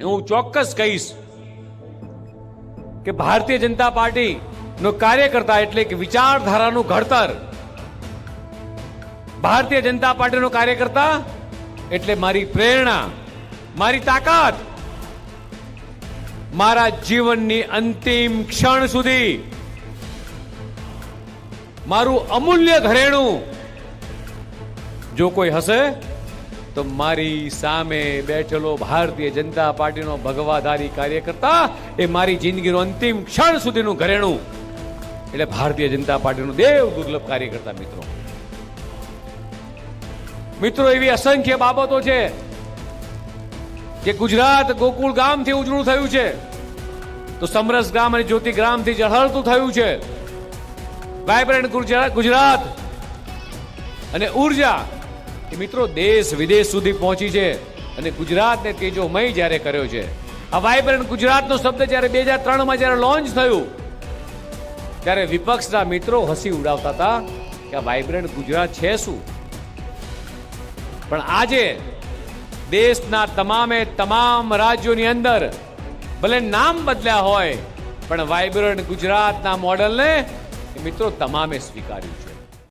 હું ચોક્કસ કહીશ કે ભારતીય જનતા પાર્ટી નો કાર્યકર્તા એટલે કે વિચારધારાનું ઘડતર. ભારતીય જનતા પાર્ટીનો કાર્યકર્તા એટલે મારી પ્રેરણા, મારી તાકાત. મારા જીવનની અંતિમ ક્ષણ સુધી મારું અમૂલ્ય ઘરેણું જો કોઈ હશે તો મારી સામે બેઠેલો ભારતીય જનતા પાર્ટીનો ભગવાધારી કાર્યકર્તા, એ મારી જિંદગીનો અંતિમ ક્ષણ સુધીનું ઘરેણું. એટલે ભારતીય જનતા પાર્ટીનું દેવ દુર્લભ કાર્યકર્તા મિત્રો. મિત્રો, એવી અસંખ્ય બાબતો છે કે ગુજરાત ગોકુળ ગામથી ઉજળું થયું છે. તો સમરસ ગામ અને જ્યોતિ ગ્રામથી ઝળહળતું થયું છે. વાયબ્રન્ટ ગુજરાત અને ઊર્જા એ મિત્રો, દેશ વિદેશ સુધી પહોંચી છે અને ગુજરાતને તેજોમય જ્યારે કર્યો છે. આ વાઇબ્રન્ટ ગુજરાતનો શબ્દ જ્યારે બે હજાર ત્રણમાં જ્યારે લોન્ચ થયું, ત્યારે વિપક્ષના મિત્રો હસી ઉડાવતા હતા કે આ વાઇબ્રન્ટ ગુજરાત છે શું? પણ આજે દેશના તમામે તમામ રાજ્યોની અંદર ભલે નામ બદલ્યા હોય, પણ વાઇબ્રન્ટ ગુજરાતના મોડલને મિત્રો તમામે સ્વીકાર્યું છે.